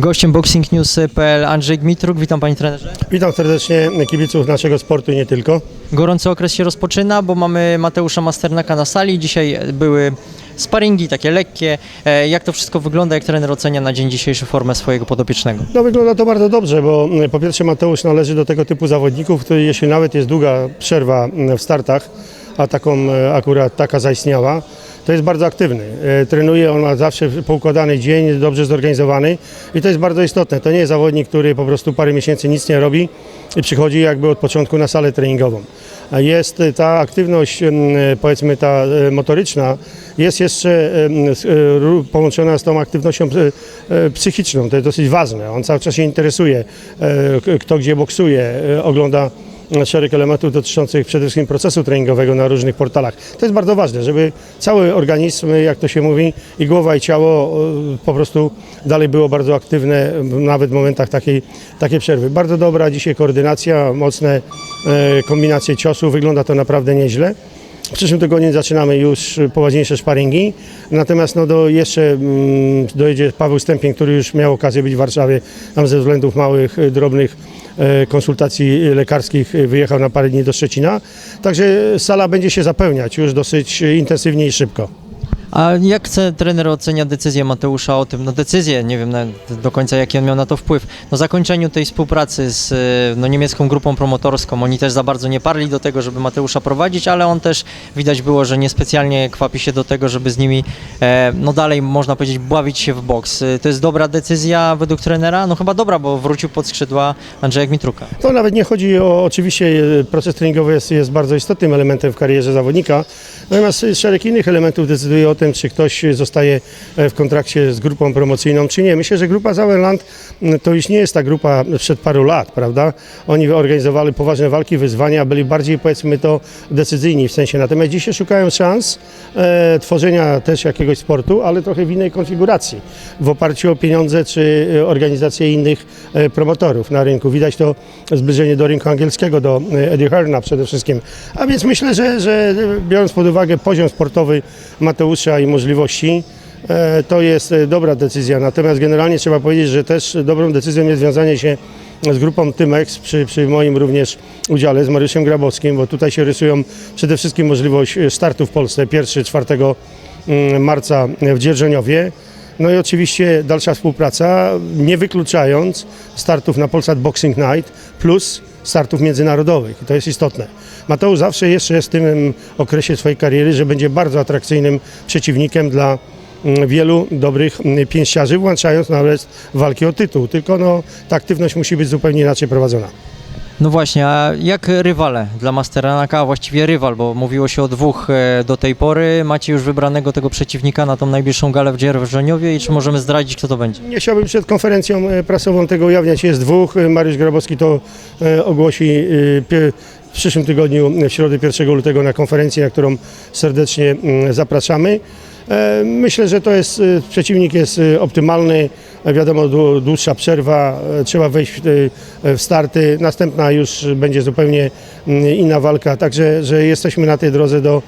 Gościem boxingnews.pl Andrzej Gmitruk, witam panie trenerze. Witam serdecznie kibiców naszego sportu i nie tylko. Gorący okres się rozpoczyna, bo mamy Mateusza Masternaka na sali. Dzisiaj były sparingi takie lekkie. E, Jak to wszystko wygląda, jak trener ocenia na dzień dzisiejszy formę swojego podopiecznego? No wygląda to bardzo dobrze, bo mm, po pierwsze Mateusz należy do tego typu zawodników, który jeśli nawet jest długa przerwa w startach, a taką e, akurat taka zaistniała, to jest bardzo aktywny. E, Trenuje, on ma zawsze poukładany dzień, dobrze zorganizowany i to jest bardzo istotne. To nie jest zawodnik, który po prostu parę miesięcy nic nie robi i przychodzi jakby od początku na salę treningową. Jest e, ta aktywność, em, powiedzmy ta e, motoryczna, jest jeszcze e, połączona z tą aktywnością e, e, psychiczną. To jest dosyć ważne. On cały czas się interesuje, e, kto gdzie boksuje, e, ogląda szereg elementów dotyczących przede wszystkim procesu treningowego na różnych portalach. To jest bardzo ważne, żeby cały organizm, jak to się mówi, i głowa i ciało e, po prostu dalej było bardzo aktywne, nawet w momentach takiej, takiej przerwy. Bardzo dobra dzisiaj koordynacja, mocne e, kombinacje ciosów, wygląda to naprawdę nieźle. W przyszłym tygodniu zaczynamy już poważniejsze sparingi, natomiast no do, jeszcze mm, dojedzie Paweł Stępień, który już miał okazję być w Warszawie, tam ze względów małych, y, drobnych e, konsultacji lekarskich wyjechał na parę dni do Szczecina, także sala będzie się zapełniać już dosyć intensywnie i szybko. A jak chce trener ocenia decyzję Mateusza o tym, no decyzję, nie wiem do końca jaki on miał na to wpływ, no zakończeniu tej współpracy z e, no, niemiecką grupą promotorską, oni też za bardzo nie parli do tego, żeby Mateusza prowadzić, ale on też widać było, że niespecjalnie kwapi się do tego, żeby z nimi, e, no dalej można powiedzieć, bawić się w boks. E, To jest dobra decyzja według trenera? No chyba dobra, bo wrócił pod skrzydła Andrzeja Gmitruka. To nawet nie chodzi o, oczywiście e, proces treningowy jest, jest bardzo istotnym elementem w karierze zawodnika, natomiast szereg innych elementów decyduje o czy ktoś zostaje e, w kontrakcie z grupą promocyjną, czy nie. Myślę, że grupa Sauerland m, to już nie jest ta grupa przed paru lat, prawda? Oni organizowali poważne walki, wyzwania, byli bardziej powiedzmy to decyzyjni w sensie, natomiast dzisiaj szukają szans e, tworzenia też jakiegoś sportu, ale trochę w innej konfiguracji, w oparciu o pieniądze czy e, organizacje innych e, promotorów na rynku. Widać to zbliżenie do rynku angielskiego, do e, Eddie Hearna przede wszystkim. A więc myślę, że, że biorąc pod uwagę poziom sportowy Mateusza i możliwości, e, to jest e, dobra decyzja. Natomiast generalnie trzeba powiedzieć, że też dobrą decyzją jest związanie się z grupą Tymex, przy, przy moim również udziale z Mariuszem Grabowskim, bo tutaj się rysują przede wszystkim możliwość e, startu w Polsce 1-4 mm, marca w Dzierżoniowie. No i oczywiście dalsza współpraca, nie wykluczając startów na Polsat Boxing Night plus startów międzynarodowych. I to jest istotne. Mateusz zawsze jeszcze jest w tym okresie swojej kariery, że będzie bardzo atrakcyjnym przeciwnikiem dla mm, wielu dobrych mm, pięściarzy, włączając nawet walki o tytuł. Tylko no, ta aktywność musi być zupełnie inaczej prowadzona. No właśnie, a jak rywale dla Masteranaka, a właściwie rywal, bo mówiło się o dwóch e, do tej pory. Macie już wybranego tego przeciwnika na tą najbliższą galę w Dzierżoniowie i czy możemy zdradzić, kto to będzie? Nie chciałbym przed konferencją e, prasową tego ujawniać. Jest dwóch. E, Mariusz Grabowski to ogłosi w przyszłym tygodniu, w środę 1 lutego na konferencję, na którą serdecznie mm, zapraszamy. E, Myślę, że to jest, e, przeciwnik jest e, optymalny. Wiadomo, dłu- dłuższa przerwa, trzeba wejść w starty. Następna już będzie zupełnie mm, inna walka, także że jesteśmy na tej drodze do,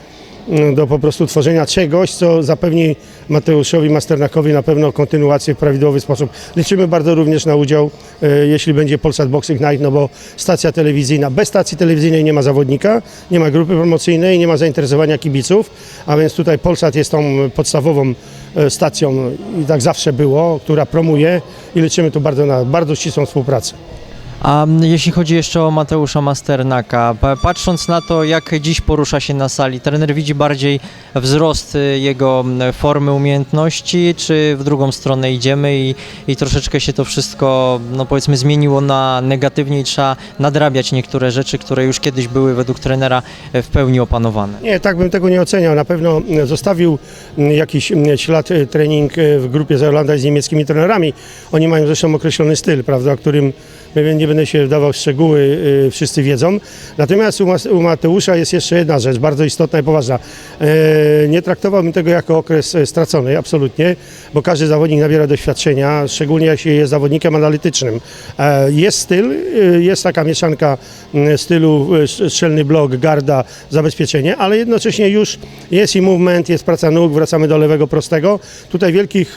do po prostu tworzenia czegoś, co zapewni Mateuszowi Masternakowi na pewno kontynuację w prawidłowy sposób. Liczymy bardzo również na udział, e, jeśli będzie Polsat Boxing Night, no bo stacja telewizyjna, bez stacji telewizyjnej nie ma zawodnika, nie ma grupy promocyjnej, nie ma zainteresowania kibiców, a więc tutaj Polsat jest tą podstawową e, stacją i tak zawsze było, która promuje i liczymy tu bardzo na bardzo ścisłą współpracę. A jeśli chodzi jeszcze o Mateusza Masternaka, pa- patrząc na to, jak dziś porusza się na sali, trener widzi bardziej wzrost y, jego formy, umiejętności, czy w drugą stronę idziemy i, i troszeczkę się to wszystko, no powiedzmy, zmieniło na negatywnie i trzeba nadrabiać niektóre rzeczy, które już kiedyś były według trenera e, w pełni opanowane. Nie, tak bym tego nie oceniał. Na pewno zostawił jakiś ślad e, trening e, w grupie z Orlanda z niemieckimi trenerami. Oni mają zresztą określony styl, prawda, którym my nie będę się wdawał w szczegóły, y, wszyscy wiedzą. Natomiast u, Mateusza jest jeszcze jedna rzecz, bardzo istotna i poważna. E, Nie traktowałbym tego jako okres e, stracony, absolutnie, bo każdy zawodnik nabiera doświadczenia, szczególnie jeśli jest zawodnikiem analitycznym. E, Jest styl, y, jest taka mieszanka mm, stylu y, szczelny blok, garda, zabezpieczenie, ale jednocześnie już jest i movement, jest praca nóg, wracamy do lewego prostego. Tutaj wielkich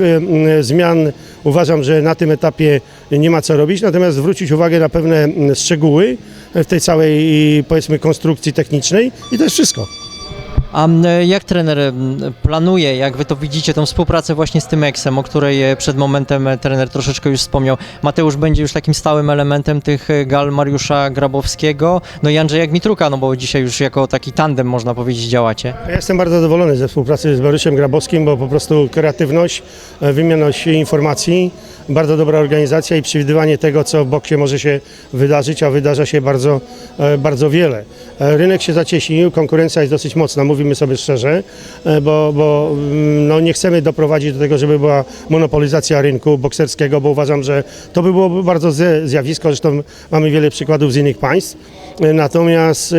zmian uważam, że na tym etapie nie ma co robić, natomiast zwrócić uwagę na pewne mm, szczegóły w tej całej powiedzmy konstrukcji technicznej i to jest wszystko. A jak trener planuje, jak wy to widzicie, tą współpracę właśnie z tym Eksem, o której e, przed momentem e, trener troszeczkę już wspomniał. Mateusz będzie już takim stałym elementem tych e, gal Mariusza Grabowskiego, no i Andrzeja Gmitruka, no bo dzisiaj już jako taki tandem można powiedzieć działacie. Ja jestem bardzo zadowolony ze współpracy z Mariuszem Grabowskim, bo po prostu kreatywność, wymienność informacji, bardzo dobra organizacja i przewidywanie tego, co w boksie może się wydarzyć, a wydarza się bardzo, bardzo wiele. Rynek się zacieśnił, konkurencja jest dosyć mocna, mówimy sobie szczerze, e, bo, bo mm, no, nie chcemy doprowadzić do tego, żeby była monopolizacja rynku bokserskiego, bo uważam, że to by było bardzo złe zjawisko, zresztą mamy wiele przykładów z innych państw. E, Natomiast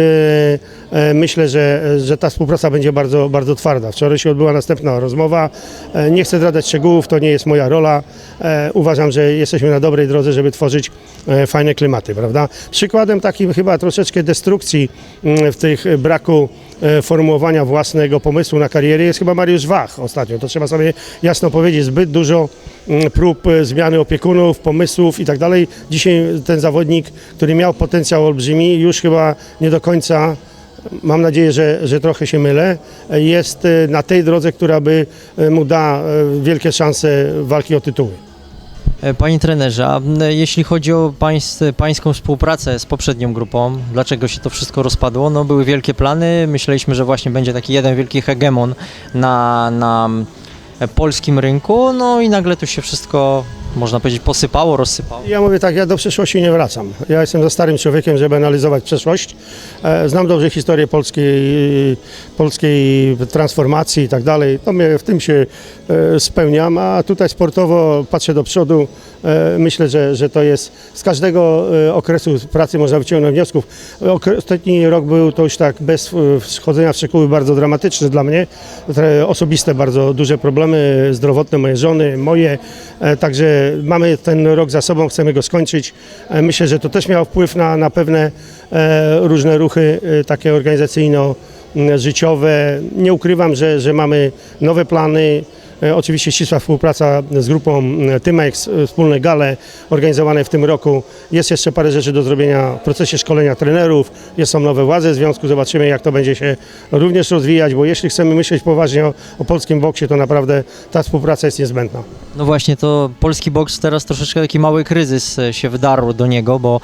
e, myślę, że, że ta współpraca będzie bardzo, bardzo twarda. Wczoraj się odbyła następna rozmowa. Nie chcę zdradzać szczegółów, to nie jest moja rola. Uważam, że jesteśmy na dobrej drodze, żeby tworzyć fajne klimaty, prawda? Przykładem takim chyba troszeczkę destrukcji mm, w tych braku formułowania własnego pomysłu na karierę jest chyba Mariusz Wach ostatnio. To trzeba sobie jasno powiedzieć. Zbyt dużo mm, prób e, zmiany opiekunów, pomysłów i tak dalej. Dzisiaj ten zawodnik, który miał potencjał olbrzymi, już chyba nie do końca Mam nadzieję, że, że trochę się mylę. Jest e, na tej drodze, która by e, mu da e, wielkie szanse walki o tytuły. E, Panie trenerze, a jeśli chodzi o pańs, pańską współpracę z poprzednią grupą, dlaczego się to wszystko rozpadło? No były wielkie plany, myśleliśmy, że właśnie będzie taki jeden wielki hegemon na, na polskim rynku, no i nagle tu się wszystko, można powiedzieć, posypało, rozsypało. Ja mówię tak, ja do przeszłości nie wracam. Ja jestem za starym człowiekiem, żeby analizować przeszłość. E, Znam dobrze historię polskiej, polskiej transformacji i tak dalej. To mnie w tym się e, spełniam, a tutaj sportowo patrzę do przodu. E, Myślę, że, że to jest z każdego okresu pracy można wyciągnąć wniosków. Ostatni rok był to już tak bez wchodzenia w szczegóły bardzo dramatyczny dla mnie. Te Osobiste bardzo duże problemy zdrowotne mojej żony, moje. Także mamy ten rok za sobą, chcemy go skończyć. E, Myślę, że to też miało wpływ na, na pewne e, różne ruchy e, takie organizacyjno-życiowe. Nie ukrywam, że, że mamy nowe plany. E, Oczywiście ścisła współpraca z grupą e, Tymex, e, wspólne gale organizowane w tym roku. Jest jeszcze parę rzeczy do zrobienia w procesie szkolenia trenerów. Jest są nowe władze związku, zobaczymy jak to będzie się również rozwijać, bo jeśli chcemy myśleć poważnie o, o polskim boksie, to naprawdę ta współpraca jest niezbędna. No właśnie, to polski boks teraz troszeczkę taki mały kryzys się wydarł do niego, bo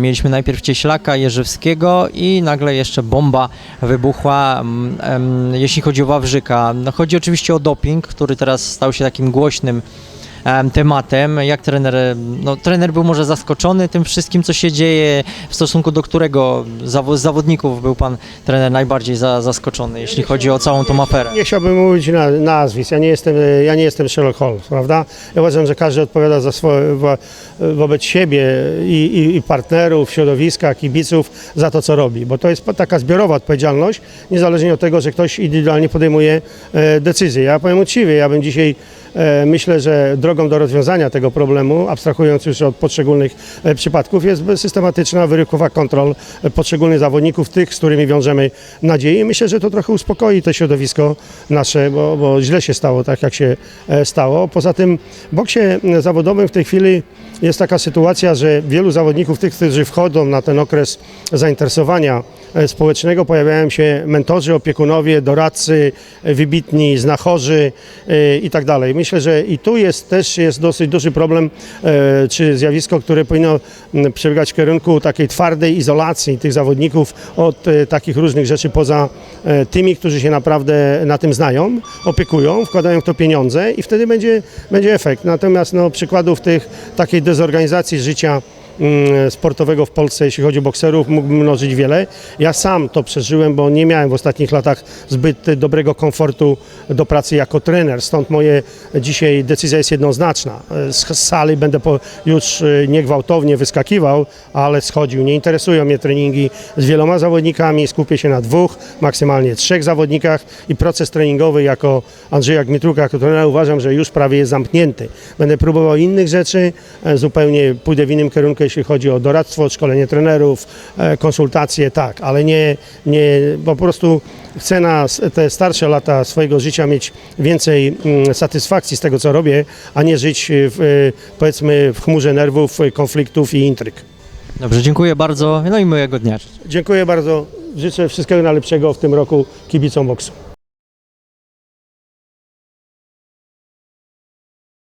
mieliśmy najpierw Cieślaka, Jerzywskiego i nagle jeszcze bomba wybuchła, jeśli chodzi o Wawrzyka. No, chodzi oczywiście o doping, który teraz stał się takim głośnym em, tematem. Jak trener, no trener był może zaskoczony tym wszystkim, co się dzieje, w stosunku do którego z zawodników był pan trener najbardziej za, zaskoczony, jeśli chodzi o całą tą aferę? Nie chciałbym mówić na, nazwisk, ja nie, jestem, ja nie jestem Sherlock Holmes, prawda? Ja uważam, że każdy odpowiada za swoje, wo, wobec siebie i, i, i partnerów, środowiska, kibiców za to, co robi, bo to jest taka zbiorowa odpowiedzialność, niezależnie od tego, że ktoś indywidualnie podejmuje e, decyzje. Ja powiem uczciwie, ja bym dzisiaj myślę, że drogą do rozwiązania tego problemu, abstrahując już od poszczególnych e, przypadków, jest systematyczna wyrywkowa kontrol e, poszczególnych zawodników, tych, z którymi wiążemy nadzieję. Myślę, że to trochę uspokoi to środowisko nasze, bo, bo źle się stało tak, jak się e, stało. Poza tym w boksie e, zawodowym w tej chwili jest taka sytuacja, że wielu zawodników, tych, którzy wchodzą na ten okres zainteresowania e, społecznego, pojawiają się mentorzy, opiekunowie, doradcy, e, wybitni znachorzy e, i tak dalej. Myślę, że i tu jest też jest dosyć duży problem, e, czy zjawisko, które powinno przebiegać w kierunku takiej twardej izolacji tych zawodników od e, takich różnych rzeczy poza e, tymi, którzy się naprawdę na tym znają, opiekują, wkładają w to pieniądze i wtedy będzie, będzie efekt. Natomiast no, przykładów tych takiej dezorganizacji życia sportowego w Polsce, jeśli chodzi o bokserów, mógłbym mnożyć wiele. Ja sam to przeżyłem, bo nie miałem w ostatnich latach zbyt dobrego komfortu do pracy jako trener, stąd moje dzisiaj decyzja jest jednoznaczna. Z z sali będę już y, niegwałtownie wyskakiwał, ale schodził. Nie interesują mnie treningi z wieloma zawodnikami, skupię się na dwóch, maksymalnie trzech zawodnikach i proces treningowy jako Andrzeja Gmitruka, jako trenera uważam, że już prawie jest zamknięty. Będę próbował innych rzeczy, e, zupełnie pójdę w innym kierunku, jeśli chodzi o doradztwo, szkolenie trenerów, e, konsultacje, tak, ale nie, nie po prostu chcę na te starsze lata swojego życia mieć więcej mm, satysfakcji z tego, co robię, a nie żyć w, powiedzmy w chmurze nerwów, konfliktów i intryg. Dobrze, dziękuję bardzo, no i miłego dnia. Dziękuję bardzo. Życzę wszystkiego najlepszego w tym roku kibicom boksu.